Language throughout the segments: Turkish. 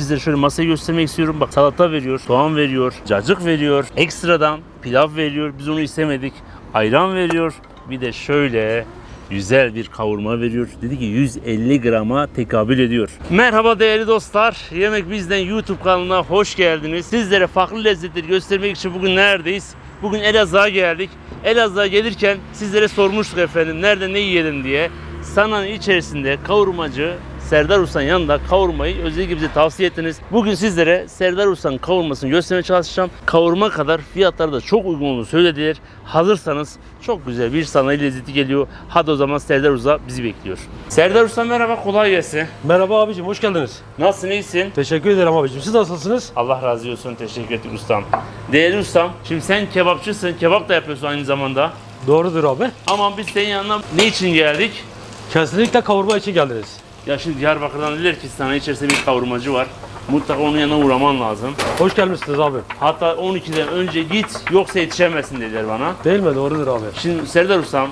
sizlere şöyle masayı göstermek istiyorum. Bak salata veriyor, soğan veriyor, cacık veriyor. Ekstradan pilav veriyor. Biz onu istemedik. Ayran veriyor. Bir de şöyle güzel bir kavurma veriyor. Dedi ki 150 grama tekabül ediyor. Merhaba değerli dostlar. Yemek Bizden YouTube kanalına hoş geldiniz. Sizlere farklı lezzetleri göstermek için bugün neredeyiz? Bugün Elazığ'a geldik. Elazığ'a gelirken sizlere sormuştuk efendim nerede ne yiyelim diye. Sana'nın içerisinde kavurmacı Serdar Usta'nın yanında kavurmayı özellikle bize tavsiye ettiniz. Bugün sizlere Serdar Usta'nın kavurmasını göstermeye çalışacağım. Kavurma kadar fiyatları da çok uygun olduğunu söylediler. Hazırsanız çok güzel bir sanayi lezzeti geliyor. Hadi o zaman Serdar Usta bizi bekliyor. Serdar Usta merhaba kolay gelsin. Merhaba abicim hoş geldiniz. Nasılsın iyisin? Teşekkür ederim abicim. Siz nasılsınız? Allah razı olsun teşekkür ettik ustam. Değerli ustam şimdi sen kebapçısın kebap da yapıyorsun aynı zamanda. Doğrudur abi. Ama biz senin yanına ne için geldik? Kesinlikle kavurma için geldiniz. Ya şimdi Diyarbakır'dan dediler ki sana içerisinde bir kavurmacı var. Mutlaka onun yanına uğraman lazım. Hoş gelmişsiniz abi. Hatta 12'den önce git yoksa yetişemezsin dediler bana. Değil mi? Doğrudur abi. Şimdi Serdar Ustam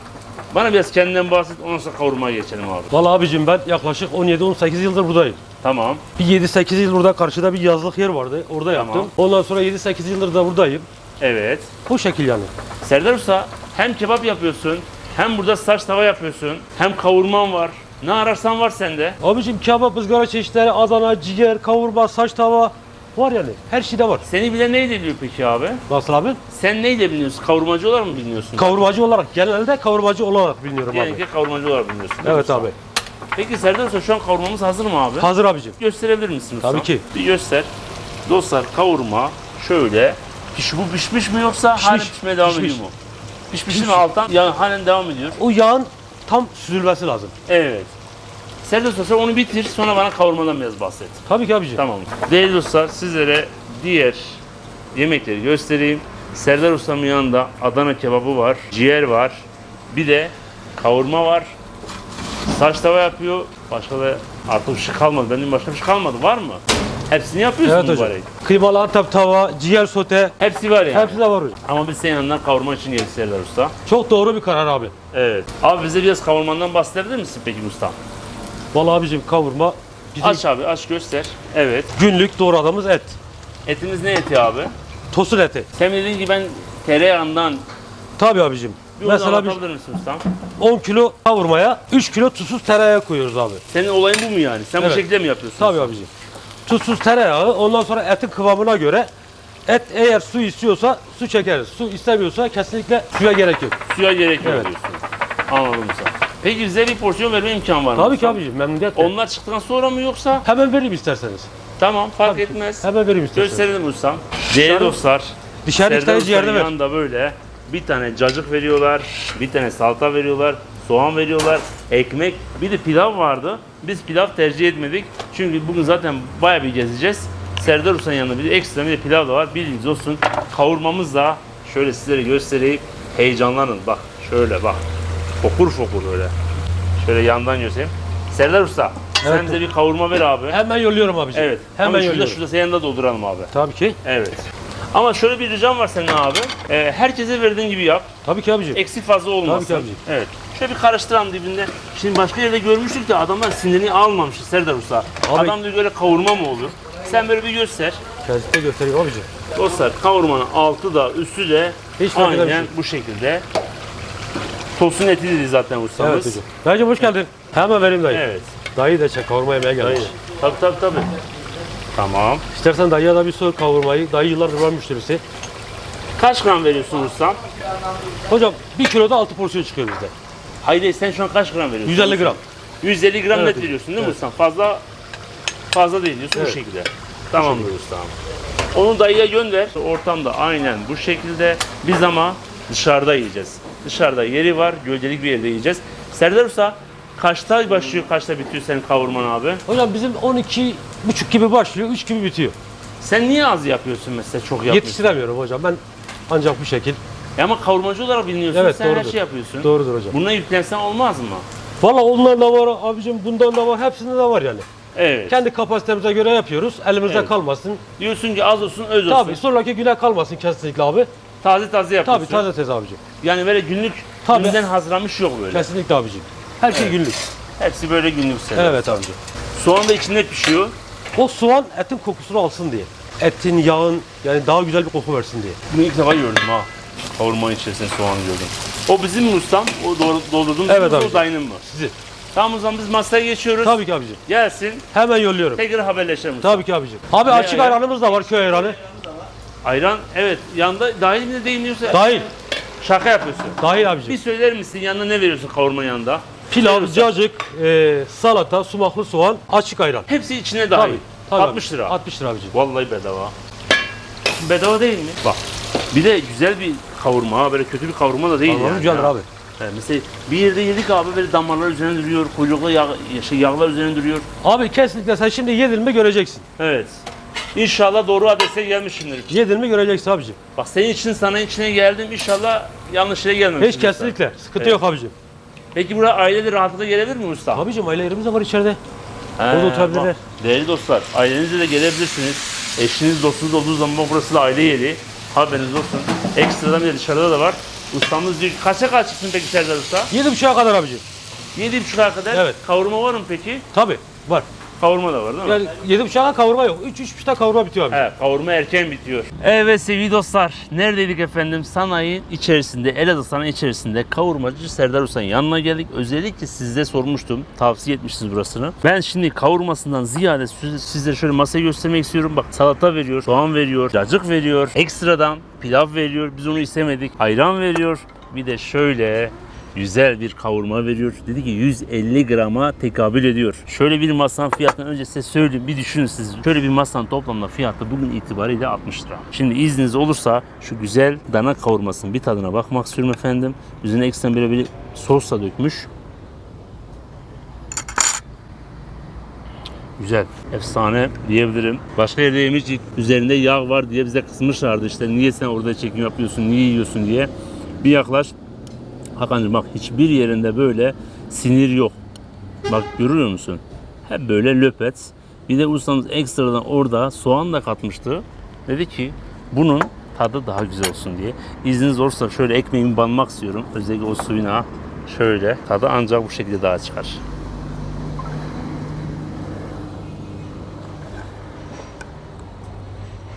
bana biraz kendinden bahset ondan sonra kavurmaya geçelim abi. Vallahi abicim ben yaklaşık 17-18 yıldır buradayım. Tamam. Bir 7-8 yıl burada karşıda bir yazlık yer vardı. Orada Tamam. yaptım. Ondan sonra 7-8 yıldır da buradayım. Evet. Bu şekil yani. Serdar Usta hem kebap yapıyorsun hem burada saç tava yapıyorsun hem kavurman var. Ne ararsan var sende. Abicim kebap, ızgara çeşitleri, Adana, ciğer, kavurma, saç tava var yani. Her şeyde var. Seni bile neyle biliyor peki abi? Nasıl abi? Sen neyle biliniyorsun? Kavurmacı olarak mı biliniyorsun? Kavurmacı olarak genelde kavurmacı olarak biliniyorum abi. Genellikle kavurmacı olarak mi Evet abi. Peki Serdar Usta şu an kavurmamız hazır mı abi? Hazır abicim. Gösterebilir misin usta? Tabii ki. Bir göster. Dostlar kavurma şöyle. Piş, bu pişmiş mi yoksa Pişmiş. halen pişmeye devam Pişmiş. ediyor mu? Pişmiş mi alttan? Yani halen devam ediyor. O yağın tam süzülmesi lazım. Evet. Serdar Usta sen onu bitir sonra bana kavurmadan biraz bahset. Tabii ki abicim. Tamam. Değerli dostlar sizlere diğer yemekleri göstereyim. Serdar Usta'nın yanında Adana kebabı var, ciğer var, bir de kavurma var. Saç tava yapıyor. Başka da artık bir şey kalmadı. Benim başka bir şey kalmadı. Var mı? Hepsini yapıyorsun Evet hocam. mübarek. Kıymalı antep tava, ciğer sote Hepsi var yani. hepsi de var hocam. Ama biz senin yanından kavurma için Serdar Usta. Çok doğru bir karar abi. Evet. Abi bize biraz kavurmandan bahsedebilir misin peki usta? Vallahi abicim kavurma bizim Aç abi aç göster. Evet. günlük doğradığımız et. Etimiz ne eti abi? Tosun eti. Sen dedin ki ben tereyağından Tabii abicim. bir Mesela Mesela biz anlatabilir misin ustam? 10 kilo kavurmaya 3 kilo tuzsuz tereyağı koyuyoruz abi. Senin olayın bu mu yani? Sen bu Evet. şekilde mi yapıyorsun? Tabii abicim. Tuzsuz tereyağı ondan sonra etin kıvamına göre et eğer su istiyorsa su çekeriz. Su istemiyorsa kesinlikle suya gerek yok. Suya gerek yok Evet. diyorsun. Anladım usta. Peki bize bir porsiyon verme imkanı var mı? Tabii ki ustam? abicim memnuniyetle. Onlar çıktıktan sonra mı yoksa? Hemen vereyim isterseniz. Tamam fark Tabii ki. etmez. Hemen vereyim isterseniz. Gösterelim ustam. Değerli Dışarı- dostlar. Dışarı iki Serdar tane ciğerde Usta'nın ver. yanında böyle bir tane cacık veriyorlar, bir tane salata veriyorlar, soğan veriyorlar, ekmek, bir de pilav vardı. Biz pilav tercih etmedik. Çünkü bugün zaten bayağı bir gezeceğiz. Serdar Usta'nın yanında bir de ekstra bir de pilav da var. Bilginiz olsun. Kavurmamız da şöyle sizlere göstereyim. Heyecanlanın. Bak şöyle bak. Fokur fokur öyle. Şöyle yandan göstereyim. Serdar Usta sen bize bir kavurma ver abi. Hemen yolluyorum abicim. Evet. Hemen Ama şurada, yolluyorum. şurada senin yanında dolduralım abi. Tabii ki. Evet. Ama şöyle bir ricam var senin abi. Ee, herkese verdiğin gibi yap. Tabii ki abicim. Eksik fazla olmasın. Tabii ki abicim. Evet. Şöyle bir karıştıran dibinde. Şimdi başka yerde görmüştük de adamlar sinirini almamış Serdar Usta. Abi- Adam diyor böyle kavurma mı olur? Sen böyle bir göster. Kesinlikle göstereyim abicim. Dostlar kavurmanın altı da üstü de Hiç fark bir aynen şey. bu şekilde. Tosun eti dedi zaten ustamız. Evet hocam. Dayıcım hoş geldin. Hemen vereyim dayı. Evet. Dayı da çek kavurma yemeye gelmiş. Dayı. Tabii tabii tabii. Tamam. İstersen dayıya da bir sor kavurmayı. Dayı yıllardır var müşterisi. Kaç gram veriyorsun ustam? Hocam 1 kiloda 6 porsiyon çıkıyor bizde. Haydi sen şu an kaç gram veriyorsun? 150 gram. 150 gram Evet, net veriyorsun değil mi evet. ustam? Fazla fazla değil diyorsun bu Evet. şekilde. Tamamdır ustam. Onu dayıya gönder. Ortamda aynen bu şekilde. Biz ama dışarıda yiyeceğiz. Dışarıda yeri var, gölgelik bir yerde yiyeceğiz. Serdar Usta kaçta başlıyor, kaçta bitiyor senin kavurman abi? Hocam bizim 12 buçuk gibi başlıyor, 3 gibi bitiyor. Sen niye az yapıyorsun mesela çok yapıyorsun? Yetiştiremiyorum hocam. Ben ancak bu şekil. E ama kavurmacı olarak biliniyorsun. Evet, sen her doğrudur. şey yapıyorsun. Doğrudur hocam. Buna yüklensen olmaz mı? Valla ondan da var abicim, bundan da var, hepsinde de var yani. Evet. Kendi kapasitemize göre yapıyoruz. Elimizde Evet. kalmasın. Diyorsun ki az olsun, öz olsun. Tabii sonraki güne kalmasın kesinlikle abi. Taze taze yapıyorsun. Tabii taze tez abicim. Yani böyle günlük Tabii. günden hazırlamış yok böyle. Kesinlikle abicim. Her şey günlük. Hepsi böyle günlük sefer. Evet abicim. Soğan da içinde pişiyor. O soğan etin kokusunu alsın diye. Etin, yağın yani daha güzel bir koku versin diye. Bunu ilk defa gördüm ha. Kavurmanın içerisinde soğan gördüm. O bizim mi ustam? O doğru- doldurduğumuz Evet abi. o dayının mı? Sizi. Tamam o zaman biz masaya geçiyoruz. Tabii ki abicim. Gelsin. Hemen yolluyorum. Tekrar haberleşelim. usta. Tabii ki abicim. Abi açık ayran? ayranımız da var köy ayranı. Ayran evet yanında dahil mi de değil mi Dahil. şaka yapıyorsun. Dahil abicim. Bir söyler misin yanına ne veriyorsun kavurma yanında? Pilav, Söyle cacık, e, salata, sumaklı soğan, açık ayran. Hepsi içine dahil. Tabii. tabii 60 abi. lira. 60 lira abicim. Vallahi bedava. Bedava değil mi? Bak. Bir de güzel bir kavurma ha böyle kötü bir kavurma da değil Tamam yani. güzeldir ya. abi. He, mesela bir yerde yedik abi böyle damarlar üzerine duruyor, kuyruklu yağ, şey, yağlar üzerine duruyor. Abi kesinlikle sen şimdi yedin mi göreceksin. Evet. İnşallah doğru adrese gelmişsindir. Yedin mi göreceksin abicim. Bak senin için sana içine geldim inşallah yanlış yere gelmemişsin. Hiç kesinlikle. Sıkıntı Evet. yok abicim. Peki buraya aileleri rahatlıkla gelebilir mi usta? Abicim aile yerimiz de var içeride. He, Orada oturabilirler. Değerli dostlar, ailenizle de gelebilirsiniz. Eşiniz, dostunuz olduğu zaman burası da aile yeri. Haberiniz olsun. Ekstradan bir de dışarıda da var. Ustamız diyor ki kaça kaç çıksın peki Serdar Usta? Yedi buçuğa kadar abicim. 7.30'a kadar Evet. kavurma var mı peki? Tabii var. Kavurma da var değil mi? Yani yedi buçuğa kavurma yok. Üç, üç buçukta kavurma bitiyor abi. Evet, kavurma erken bitiyor. Evet sevgili dostlar, neredeydik efendim? Sanayi içerisinde, Elazığ sanayi içerisinde kavurmacı Serdar Usta'nın yanına geldik. Özellikle sizde sormuştum, tavsiye etmişsiniz burasını. Ben şimdi kavurmasından ziyade siz- sizlere şöyle masayı göstermek istiyorum. Bak salata veriyor, soğan veriyor, cacık veriyor, ekstradan pilav veriyor. Biz onu istemedik. Ayran veriyor. Bir de şöyle güzel bir kavurma veriyor. Dedi ki 150 grama tekabül ediyor. Şöyle bir masanın fiyatını önce size söyleyeyim. Bir düşünün siz. Şöyle bir masanın toplamda fiyatı bugün itibariyle 60 lira. Şimdi izniniz olursa şu güzel dana kavurmasının bir tadına bakmak istiyorum efendim. Üzerine ekstra böyle bir sos da dökmüş. Güzel. Efsane diyebilirim. Başka yerde yemiştik. Üzerinde yağ var diye bize kısmışlardı işte. Niye sen orada çekim yapıyorsun, niye yiyorsun diye. Bir yaklaş. Hakan'cığım bak hiçbir yerinde böyle sinir yok. Bak görüyor musun? Hep böyle löpet. Bir de ustamız ekstradan orada soğan da katmıştı. Dedi ki bunun tadı daha güzel olsun diye. İzniniz olursa şöyle ekmeğimi banmak istiyorum. Özellikle o suyuna şöyle. Tadı ancak bu şekilde daha çıkar.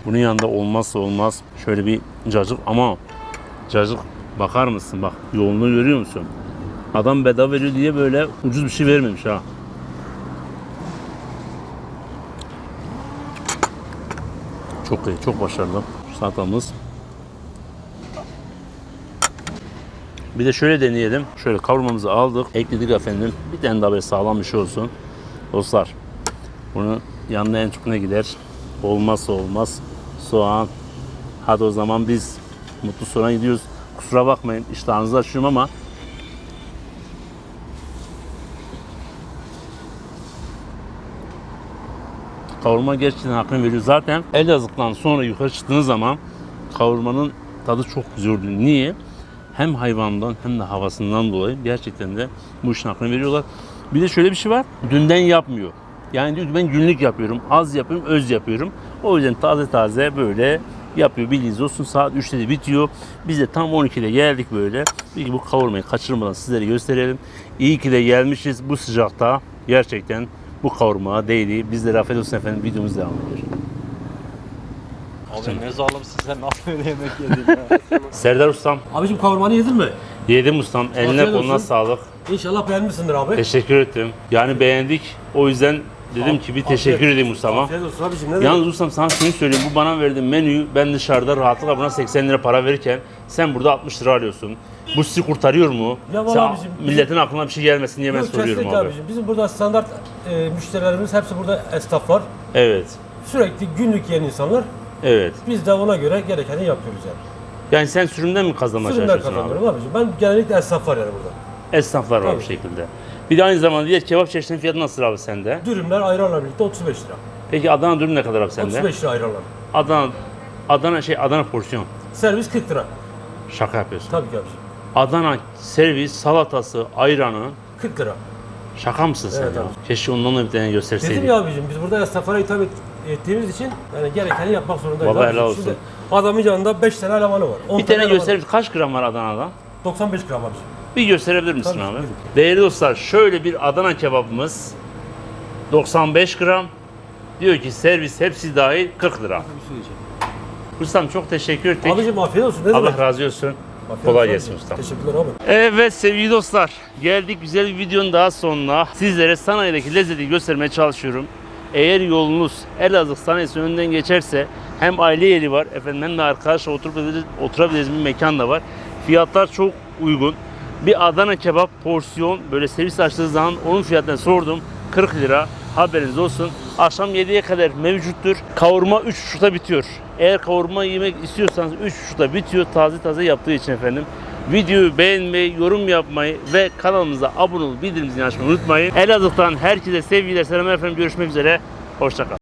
Bunun yanında olmazsa olmaz şöyle bir cacık ama cacık bakar mısın bak yoğunluğu görüyor musun? Adam bedava veriyor diye böyle ucuz bir şey vermemiş ha. Çok iyi, çok başarılı. Salatamız. Bir de şöyle deneyelim. Şöyle kavurmamızı aldık, ekledik efendim. Bir tane daha böyle sağlam bir şey olsun. Dostlar, bunu yanına en çok ne gider? Olmazsa olmaz soğan. Hadi o zaman biz mutlu sona gidiyoruz. Kusura bakmayın iştahınızı açıyorum ama kavurma gerçekten hakkını veriyor. Zaten Elazığ'dan sonra yukarı çıktığınız zaman kavurmanın tadı çok güzel oluyor. Niye? Hem hayvandan hem de havasından dolayı gerçekten de bu işin hakkını veriyorlar. Bir de şöyle bir şey var. Dünden yapmıyor. Yani diyor ben günlük yapıyorum, az yapıyorum, öz yapıyorum. O yüzden taze taze böyle yapıyor. Bilginiz olsun saat 3'te de bitiyor. Biz de tam 12'de geldik böyle. Peki bu kavurmayı kaçırmadan sizlere gösterelim. İyi ki de gelmişiz bu sıcakta. Gerçekten bu kavurma değdi. Bizlere afiyet olsun efendim. Videomuz devam ediyor. Abi ne zalimsin sen nasıl böyle yemek yedin ya? Serdar Ustam. Abicim kavurmanı yedin mi? Yedim ustam. Eline koluna sağlık. İnşallah beğenmişsindir abi. Teşekkür ettim. Yani beğendik. O yüzden dedim ki bir teşekkür edeyim ustama. Afiyet olsun abicim ne demek? Yalnız ustam sana şunu söyleyeyim. Bu bana verdiğin menüyü ben dışarıda rahatlıkla buna 80 lira para verirken sen burada 60 lira alıyorsun. Bu sizi kurtarıyor mu? Ya vallahi Sen- abicim, bizim- milletin aklına bir şey gelmesin diye ben Yok, soruyorum kesinlikle abi. abicim. Bizim burada standart e, müşterilerimiz hepsi burada esnaflar. Evet. Sürekli günlük yiyen insanlar. Evet. Biz de ona göre gerekeni yapıyoruz yani. Yani sen sürümden mi kazanmaya Sürümler çalışıyorsun abi? kazanıyorum abicim. Ben genellikle esnaf var yani burada. Esnaflar var bu Tabii. şekilde. Bir de aynı zamanda diğer kebap çeşitinin fiyatı nasıl abi sende? Dürümler ayranla birlikte 35 lira. Peki Adana dürüm ne kadar abi sende? 35 lira ayranla. Adana Adana şey Adana porsiyon. Servis 40 lira. Şaka yapıyorsun. Tabii ki abicim. Adana servis, salatası, ayranı. 40 lira. Şaka mısın sen Evet ya? abi. Keşke ondan da bir tane gösterseydin. Dedim ya abicim biz burada esnaflara hitap et- ettiğimiz için yani gerekeni yapmak zorundayız. Baba abicim. helal olsun. Şimdi adamın yanında 5 tane elemanı var. 10 Bir tane elemanı- gösterir kaç gram var Adana'da? 95 gram abicim. Bir gösterebilir misin Tabii, abi? buyurun. Değerli dostlar şöyle bir Adana kebabımız 95 gram Diyor ki servis hepsi dahil 40 lira. Ustam çok teşekkür ettik. Abicim afiyet olsun. Ne Allah demek? razı olsun. Afiyet Kolay olsun gelsin abicim. ustam. Teşekkürler abi. Evet sevgili dostlar geldik güzel bir videonun daha sonuna. Sizlere sanayideki lezzeti göstermeye çalışıyorum. Eğer yolunuz Elazığ sanayisi önünden geçerse hem aile yeri var efendim hem de arkadaşla oturabiliriz, oturabileceğiniz bir mekan da var. Fiyatlar çok uygun. Bir Adana kebap porsiyon böyle servis açtığı zaman onun fiyatını sordum. 40 lira haberiniz olsun. Akşam 7'ye kadar mevcuttur. Kavurma 3.30'da bitiyor. Eğer kavurma yemek istiyorsanız 3.30'da bitiyor. Taze taze yaptığı için efendim. Videoyu beğenmeyi, yorum yapmayı ve kanalımıza abone olup bildirimimizi açmayı unutmayın. Elazığ'dan herkese sevgiler, selamlar efendim. Görüşmek üzere. Hoşçakalın.